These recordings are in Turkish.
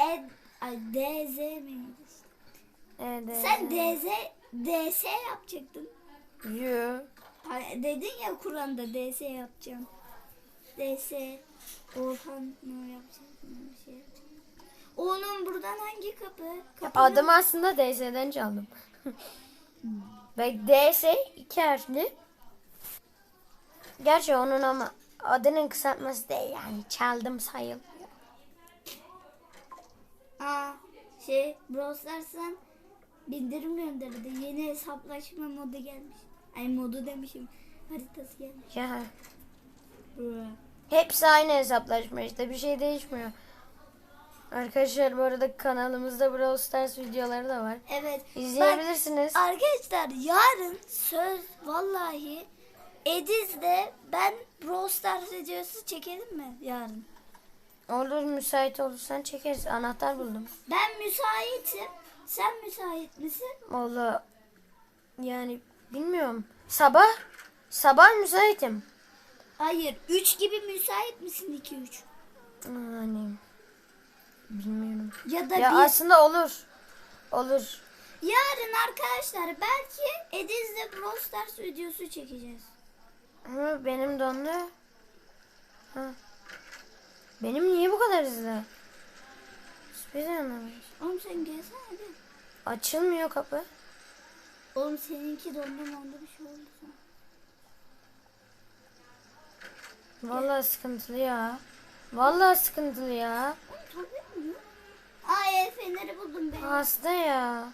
E, ay, DZ miydi? Evet. Sen DZ, DS yapacaktın. Yo. Dedin ya Kur'an'da DS yapacağım. DS Orhan ne yapacaksın? Bir şey yapacaksın. Oğlum buradan hangi kapı? Kapı Adım aslında DS'den çaldım. Bak DS iki harfli. Gerçi onun ama adının kısaltması değil yani çaldım sayılmıyor. Aa, şey Brawl bildirim gönderdi. Yeni hesaplaşma modu gelmiş. Ay modu demişim. Haritası gelmiş. Ya hepsi aynı hesaplaşma işte bir şey değişmiyor. Arkadaşlar bu arada kanalımızda Brawl Stars videoları da var. Evet. İzleyebilirsiniz. Bak, arkadaşlar yarın söz vallahi Ediz'de ben Brawl Stars videosu çekelim mi yarın? Olur müsait olursan çekeriz. Anahtar buldum. Ben müsaitim. Sen müsait misin? Valla yani bilmiyorum. Sabah sabah müsaitim. Hayır. 3 gibi müsait misin 2 3? Yani bilmiyorum. Ya da Ya bir aslında olur. Olur. yarın arkadaşlar belki Ediz'de Brawl Stars videosu çekeceğiz. Ama benim dondu. Ha. Benim niye bu kadar hızlı? Biz de anlamıyoruz. Oğlum sen gelsene hadi. Açılmıyor kapı. Oğlum seninki dondu dondu bir şey oldu sana. Vallahi sıkıntılı ya. Vallahi sıkıntılı ya. Oğlum tabii mi? Ay el feneri buldum ben. Hasta ya.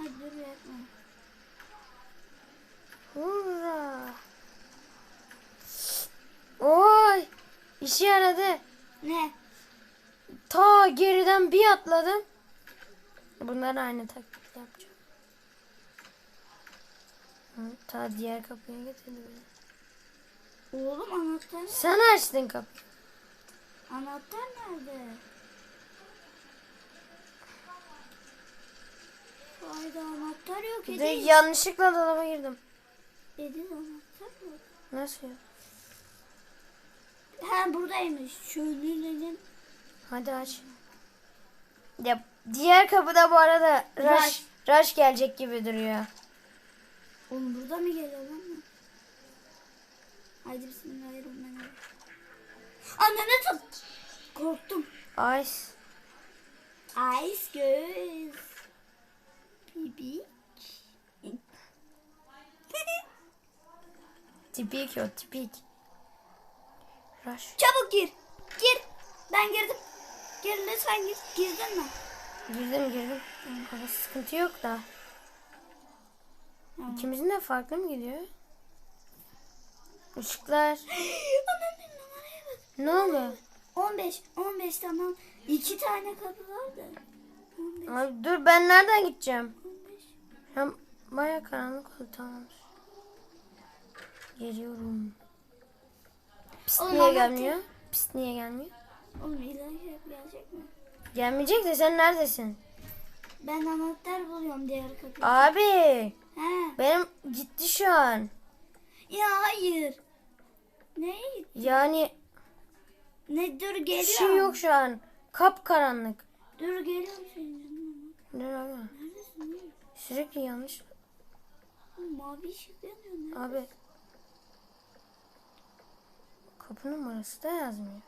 Ay dur yapma. Hurra. Oy. İşe yaradı. Ne? Ta geriden bir atladım. Bunlar aynı taklit yapacağım. Hı, Ta diğer kapıya getirdi beni. Oğlum anahtar Sen açtın kapıyı. Anahtar nerede? Hayda anahtar yok Bir de yanlışlıkla dolaba girdim. Ediz anahtar yok. Nasıl ya? Ha buradaymış. Şöyle dedim. Hadi aç. Ya diğer kapıda bu arada Rush. rush, gelecek gibi duruyor. Oğlum burada mı geliyor lan? Haydi bismillahirrahmanirrahim. Annene tut. Korktum. Ice. Ice göz. Bibik. Tipik o tipik. Rush. Çabuk gir. Gir. Ben girdim. Gir lütfen gir. Girdin mi? Girdim girdim. Ama sıkıntı yok da. Tamam. İkimizin de farklı mı gidiyor? Işıklar. Ne oldu? 15. 15 tamam. İki tane kapı vardı. 15. Abi dur ben nereden gideceğim? 15. Hem baya karanlık oldu tamam. Geliyorum. Pist Oğlum niye anahtar- gelmiyor? Pist niye gelmiyor? Oğlum ilahi gelecek mi? Gelmeyecek de sen neredesin? Ben anahtar buluyorum diğer kapıyı. Abi He. benim gitti şu an. Ya hayır. Gitti? Yani Ne dur geliyor. bir şey yok şu an. Kap karanlık. Dur geliyorum senin yanına. Sürekli yanlış. Oğlum, Mavi ışık yanıyor. Ne? Abi kapı numarası da yazmıyor.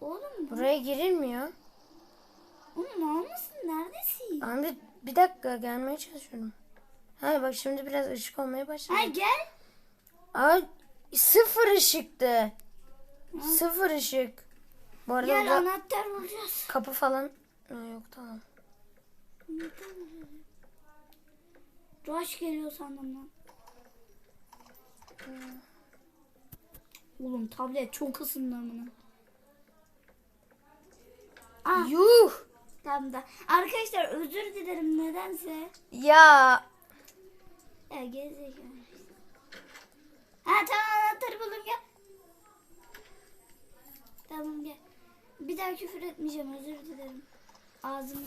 Oğlum bu. Buraya girilmiyor. Oğlum mal mısın? Neredesin? Abi bir dakika gelmeye çalışıyorum. Ha bak şimdi biraz ışık olmaya başladı. Ha gel. Abi sıfır ışıktı. Sıfır ışık. Bu arada Gel anahtar bulacağız. kapı falan Ha, yok tamam. Rush geliyor sandım lan. Oğlum tablet çok ısındı amına. Ah Yuh! tamam da. Arkadaşlar özür dilerim nedense. Ya Ya gerizekalı. Ha tamam anahtarı buldum gel. Tamam gel. Bir daha küfür etmeyeceğim özür dilerim. Ağzım.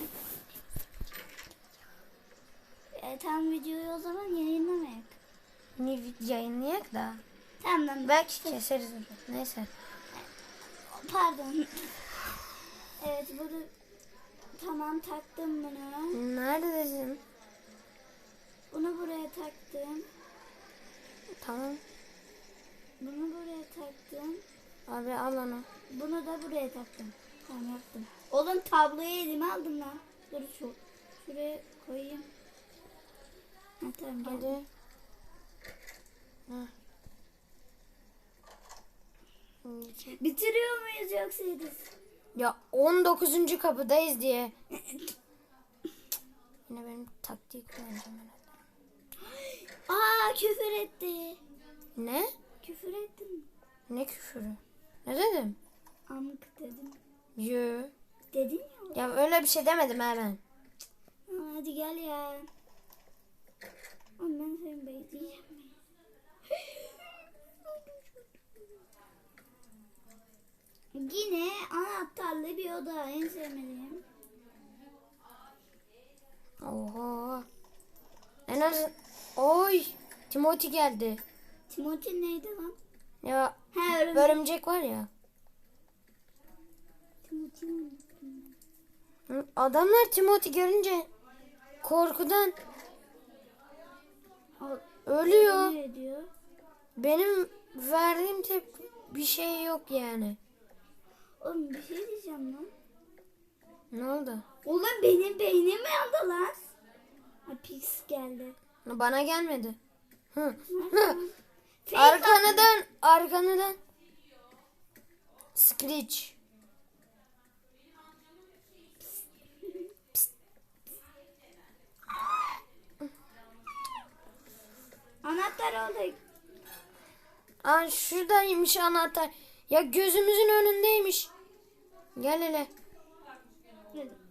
E, tamam videoyu o zaman yayınlamayak. ne yayınlayak da. Tamam. Belki keseriz. Neyse. Pardon. Evet bunu tamam taktım bunu. Neredesin? Bunu buraya taktım. Tamam. Bunu buraya taktım. Abi al onu. Bunu da buraya taktım. Tamam yaptım. Oğlum tabloyu elime aldım lan. Dur şu. Şuraya koyayım. Ha tamam geldi. Hadi. Heh. Bitiriyor muyuz yoksa Ediz? Ya 19. kapıdayız diye. Yine benim taktiği kullanacağım herhalde. Aa küfür etti. Ne? Küfür ettin. Ne küfürü? Ne dedim? Amık dedim. Yo. Dedin ya. Ya öyle bir şey demedim. Aa, hadi gel ya. Oğlum ben seni bekleyeceğim. Yine anahtarlı bir oda en sevmediğim. Oha. En az... Oy. Timothy geldi. Timothy neydi lan? Ya Ha örümcek. örümcek var ya. Timothy Adamlar Timothy görünce korkudan ölüyor. Benim verdiğim tep bir şey yok yani. Oğlum bir şey diyeceğim lan. Ne oldu? Oğlum benim beynim mi yandı lan? Ha pis geldi. Bana gelmedi. Hı. Arkanıdan. Screech. Anahtar oldu. Aa şuradaymış anahtar. Ya gözümüzün önündeymiş. Gel hele.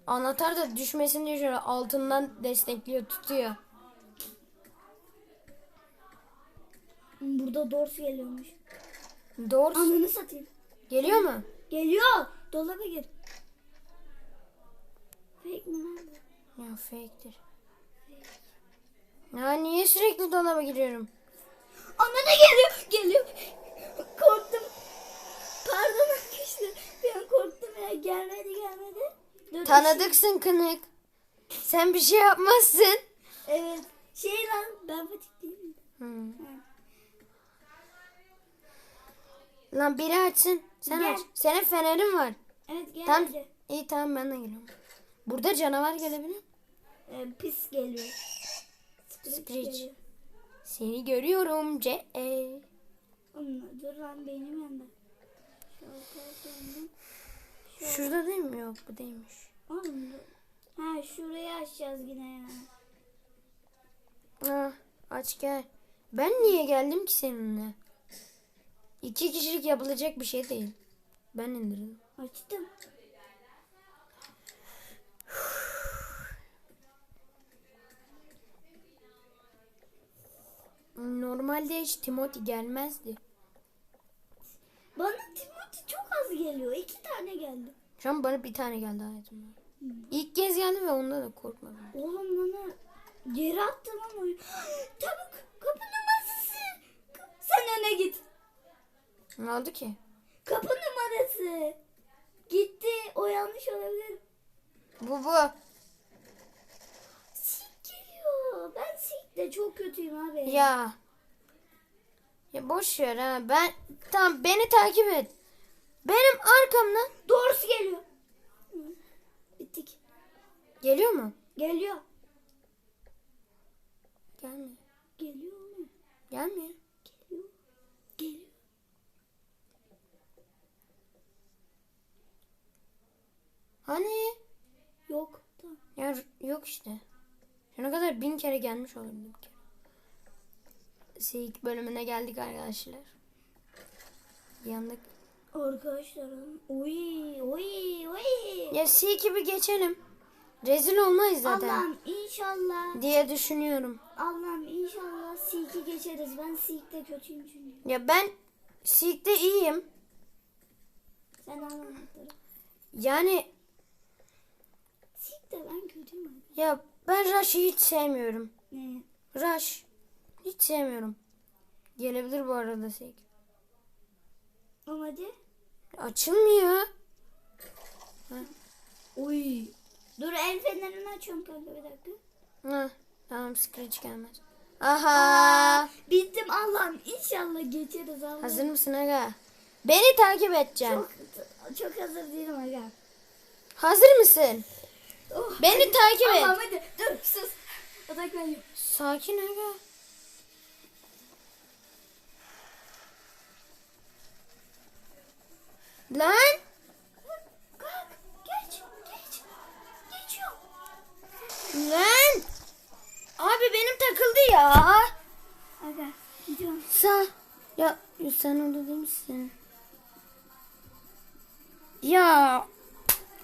Anahtar da düşmesin diye şöyle altından destekliyor, tutuyor. Burada Dors geliyormuş. Doğru. Ananı satayım. Geliyor mu? Geliyor. Dolaba gir. Fake mi lan? Ya fake'tir. Ya niye sürekli dolaba giriyorum? De geliyor. Geliyor. Korktum. Pardon arkadaşlar. Bir ya. Gelmedi gelmedi. Dur, Tanıdıksın kınık. Sen bir şey yapmazsın. Evet. Şey lan ben Fatih değil miyim? Hı. Ha. Lan biri açsın. Sen Gel. aç. Senin fenerin var. Evet geldi. Tamam. İyi tamam ben de geliyorum. Burada canavar gelebilir. mi? Ee, pis geliyor. Screech. Seni görüyorum C. E. Dur lan beynim yandı. Şu arkaya döndüm. Şurada değil mi? Yok bu değilmiş. Oğlum. Ha şurayı açacağız yine ya. Ah, aç gel. Ben niye geldim ki seninle? İki kişilik yapılacak bir şey değil. Ben indirdim. Açtım. Normalde hiç Timothy gelmezdi. Bana Timothy çok az geliyor. İki tane geldi. Şu an bana bir tane geldi hayatımda. İlk kez geldi ve onda da korkmadım. Oğlum bana geri attı lan oyun. Çabuk kapı numarası. Sen öne git. Ne oldu ki? Kapı numarası. Gitti. O yanlış olabilir. Bu bu. Sik geliyor. Ben Sik'te çok kötüyüm abi. Ya. Ya boş ver ha. Ben tamam beni takip et. Benim arkamdan Doğrusu geliyor. Hı. Bittik. Geliyor mu? Geliyor. Gelmiyor. Geliyor mu? Gelmiyor. Geliyor. Geliyor. Hani? Yok. Ya yok işte. Şuna kadar bin kere gelmiş olabilir bir kere. Seyik bölümüne geldik arkadaşlar. Yandık. Arkadaşlar. Oy oy oy. Ya Seyik'i bir geçelim. Rezil olmayız zaten. Allah'ım inşallah. Diye düşünüyorum. Allah'ım inşallah Silk'i geçeriz. Ben Silk'te kötüyüm çünkü. Ya ben Seyik'te iyiyim. Sen anlamadın. Yani Silk'te ben kötüyüm ya ben Rush'ı hiç sevmiyorum. Ne? Rush. Hiç sevmiyorum. Gelebilir bu arada Seyik. Ama hadi. Açılmıyor. Oy. Dur el fenerini açıyorum kanka bir dakika. Ha, tamam Scratch gelmez. Aha. Bittim Allah'ım inşallah geçeriz Allah'ım. Hazır mısın aga? Beni takip edeceksin. Çok, çok hazır değilim aga. Hazır mısın? Oh, Beni hadi. takip et. Allah'ım hadi dur sus. Odaklanıyorum. Sakin aga. Lan. Sen orada değil misin? Ya.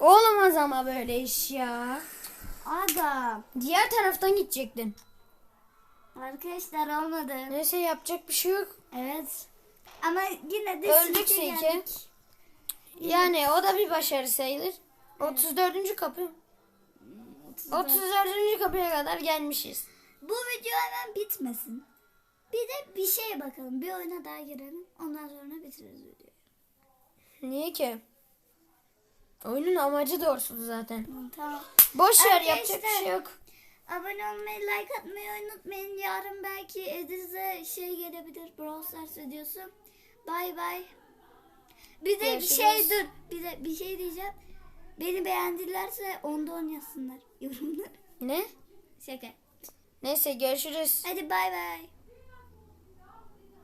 Olmaz ama böyle iş ya. Aga. Diğer taraftan gidecektin. Arkadaşlar olmadı. Neyse yapacak bir şey yok. Evet. Ama yine de Öldük Seyke. Yani o da bir başarı sayılır. 34. kapı. 34. kapıya kadar gelmişiz. Bu video hemen bitmesin. Bir de bir şeye bakalım. Bir oyuna daha girelim. Ondan sonra bitiririz videoyu. Niye ki? Oyunun amacı doğrusu zaten. Tamam. Boş ver Arkadaşlar. yapacak bir şey yok. Abone olmayı, like atmayı unutmayın. Yarın belki Ediz'e şey gelebilir. Brawl Stars videosu. Bay bay. Bir de bir Görüşürüz. şey dur. Bir de bir şey diyeceğim. Beni beğendilerse onda on yazsınlar yorumları. Ne? Şaka. Neyse görüşürüz. Hadi bay bay.